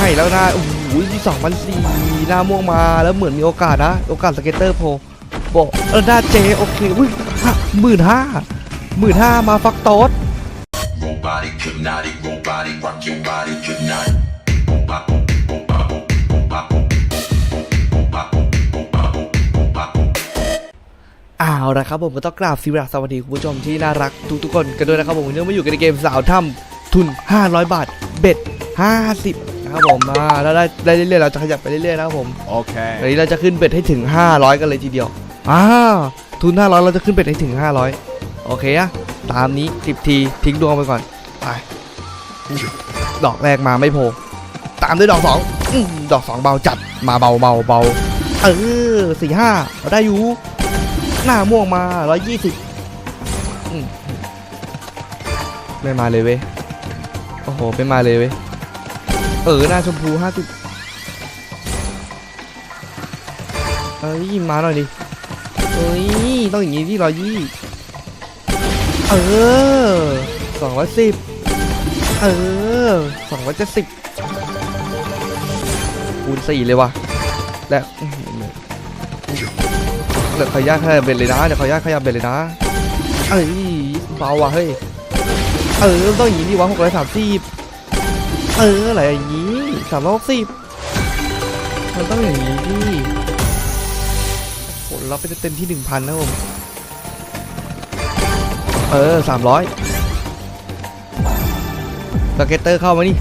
ให้แล้วนะโอ้โหที่สองพันสี่หน้าม่วงมาแล้วเหมือนมีโอกาสนะ โอกาสสเก็ตเตอร์โผล่บอกเออหน้าเจโอเคอุ้ยหมื่นห้าหมื่นห้ามาฟักโต๊ด Robotic, hypnotic, robotic, rock your body, hypnotic. Robot, robot, robot, robot, robot, robot. เอาละครับผมก็ต้องกราบสิวัสดีคุณผู้ชมที่น่ารักทุกๆคนกันด้วยนะครับผมวันนี้มาอยู่กันในเกมสาวถ้ำทุน 500 บาท เบ็ด 50 ครับผมมาแล้วได้ได้เรื่อยๆเราจะขยับไปเรื่อยๆนะครับผม Okay. วันนี้เราจะขึ้นเบ็ดให้ถึง 500 กันเลยทีเดียวอ่าทุน 500 เราจะขึ้นเบ็ดให้ถึง 500 โอเคอะตามนี้10ทีทิ้งดวงไปก่อนไปดอกแรกมาไม่โผล่ตามด้วยดอกสองอมดอกสองเบาจัดมาเบาเบาเบาเออสี่ห้าเราได้อยู่ หน้าม่วงมา120อืมไม่มาเลยเว้ยโอ้โหไม่มาเลยเว้ย เออหน้าชมพู50เอ้ยมาหน่อยดิเอ้ยต้องอย่างงี้ที่ร้อยยี่เออสองร้อยสิบเออสองร้อยเจ็ดสิบคูณสี่เลยวะและอื้อหือเดี๋ยวขออนุญาตขยับเบ็ดเลยนะเดี๋ยวขออนุญาตขยับเบ็ดเลยนะเอ้ยเบาว่ะเฮ้ยเออต้องอย่างงี้ดิวะหกร้อยสามสิบ เอออะไรอย่างงี้สามร้อยสิบมันต้องอย่างงี้ดิโหเราไปเต็มที่หนึ่งพันนะผมเออสามร้อยสเก็ตเตอร์เข้ามานี่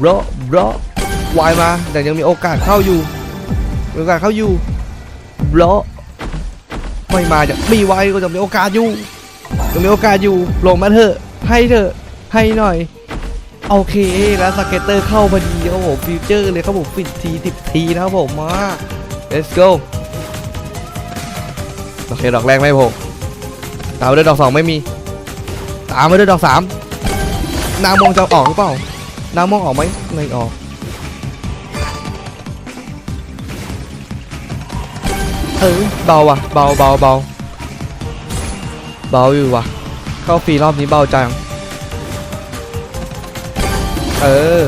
บรบรวายมาแต่ยังมีโอกาสเข้าอยู่มีโอกาสเข้าอยู่บรไม่มาจะมีไว้ก็จะมีโอกาสอยู่จะมีโอกาสอยู่ลงมาเถอะให้เถอะให้หน่อย โอเคแล้วสเก็ตเตอร์เข้าพอดีครับผมฟิวเจอร์เลยครับผมฟิตทีสิบทีนะครับผมมา let's go โอเคดอกแรกไม่ผล่ตามมาด้วยดอกสองไม่มี ตามมาด้วยดอกสามนามองจะออกหรือเปล่านามองออกไหมไม่ออกเออเบาว่ะเบาเบาเบาเบาอยู่ว่ะ เข้าฟรีรอบนี้เบาจัง เออ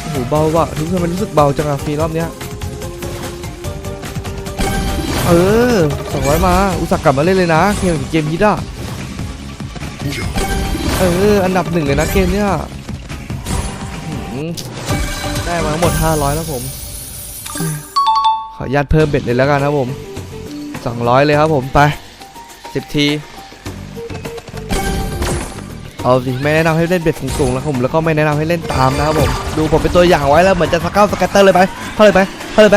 โอ้โหเบาว่ะทุกคนมันรู้สึกเบาจังอะฟรีรอบเนี้ยเออสองร้อยมา อุตส่าห์กลับมาเล่นเลยนะเกมเกมฮิตอะเออ อันดับหนึ่งเลยนะเกมเนี้ยได้มาทั้งหมด 500 แล้วผม ขออนุญาตเพิ่มเบ็ดเลยแล้วกันครับผม 200 เลยครับผม ไป 10 ที เอาสิไม่แนะนำให้เล่นเบ็ดสูงๆแล้วครับผมแล้วก็ไม่แนะนำให้เล่นตามนะครับผมดูผมเป็นตัวอย่างไว้แล้วเหมือนจะสก้าสแกตเตอร์เลยไปเข้าเลยไปเข้าเลยไป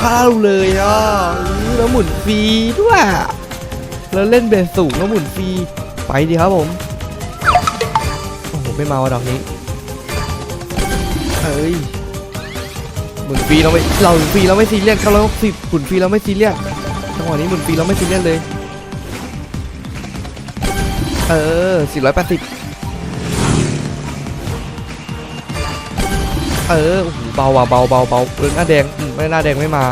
เข้าเลยอะอู้แล้วหมุนฟรีด้วยแล้วเล่นเบ็ดสูงแล้วหมุนฟรีไปดีครับผมโอ้โหไม่มาว่ะดอกนี้เอ้ยหมุนฟรีเราไม่เราหมุนฟรีเราไม่ซีเรียสเขาเราสิหมุนฟรีเราไม่ซีเรียสจังหวะนี้หมุนฟรีเราไม่ซีเรียสเลยเออ480 เออโอ้โหเบาว่ะเบาเบาเบาเออหน้าแดงอืมไม่หน้าแดงไม่มา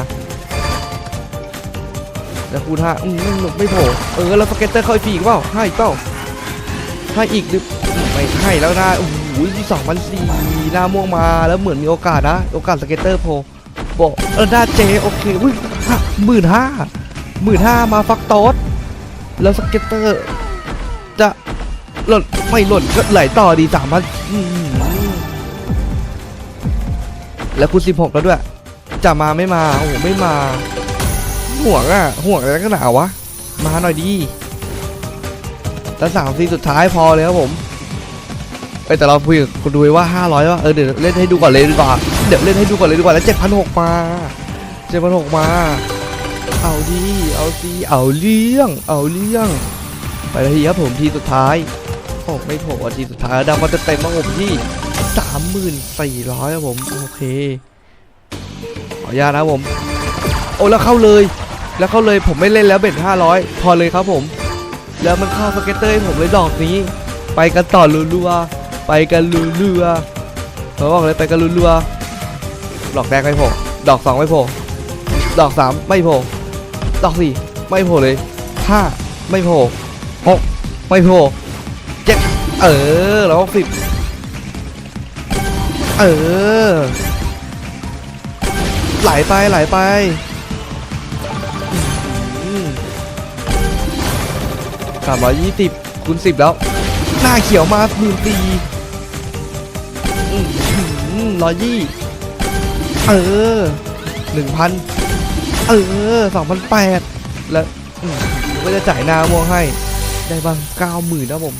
แล้วคูณห้าอืมไม่ไม่โผล่เออแล้วสเก็ตเตอร์เข้าอีกอีกเปล่าให้อีกเปล่าให้อีกหรือไม่ให้แล้วนะโอ้โหที่สองพันสี่หน้าม่วงมาแล้วเหมือนมีโอกาสนะ โอกาสสเก็ตเตอร์โผล่บอกเออหน้าเจโอเคอุ้ยหมื่นห้าหมื่นห้ามาฟักโต๊ดแล้วสเก็ตเตอร์ จะหล่นไม่หล่นก็ไหลต่อดีสามพัน แล้วคูณสิบหกแล้วด้วย จะมาไม่มา โอ้โห ไม่มา ห่วงอะ ห่วงอะไรก็หนาวะ มาหน่อยดีแล้วสามซีสุดท้ายพอเลยครับผมเอ้แต่เราคุยกับคนดูไว้ว่าห้าร้อยว่าเออเดี๋ยวเล่นให้ดูก่อนเลยดีกว่า เดี๋ยวเล่นให้ดูก่อนเลยดีกว่าแล้วเจ็ดพันหกมาเจ็ดพันหกมา เอาดีเอาซีเอาเลี้ยง เอาเลี้ยง ไปเลยครับผมทีสุดท้าย โอ้ไม่โผล่อะทีสุดท้ายดาวมันจะเต็มมาผมที่ สามหมื่นสี่ร้อยครับผม โอเค ขออนุญาตนะผม โอ้แล้วเข้าเลย แล้วเข้าเลยผมไม่เล่นแล้วเบ็ดห้าร้อยพอเลยครับผม แล้วมันเข้าสเก็ตเตอร์ให้ผมเลยดอกนี้ ไปกันต่อรัวๆไปกันรัวๆเขาบอกเลยไปกันรัวๆดอกแรกไม่โผล่ดอกสองไม่โผล่ดอกสามไม่โผล่ดอกสี่ไม่โผล่เลยห้าไม่โผล่หกไม่โผล่เจ็ดเออแล้วสิบ เออ ไหลไปไหลไปสามร้อยยี่สิบคูณสิบแล้ว หน้าเขียวมาหมื่นตีร้อยยี่เออหนึ่งพันเออสองพันแปดแล้วอืมผมก็จะจ่ายหน้าม่วงให้ ได้บ้างเก้าหมื่นนะผม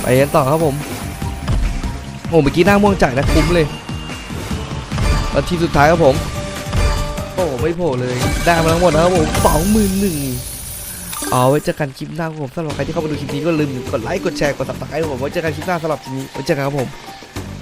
ไปกันต่อครับผม โอ้เมื่อกี้หน้าม่วงจัดนะคุ้มเลยแล้วทีสุดท้ายครับผมโอ้ไม่โผล่เลยได้มาทั้งหมดนะครับผมสองหมื่นหนึ่งเอาไว้เจอกันคลิปหน้าครับผมสำหรับใครที่เข้ามาดูคลิปนี้ก็ลืมกดไลค์กดแชร์กดตับสไครต์ผมไว้เจอกันคลิปหน้าสำหรับคลิปนี้ไว้เจอกันครับผม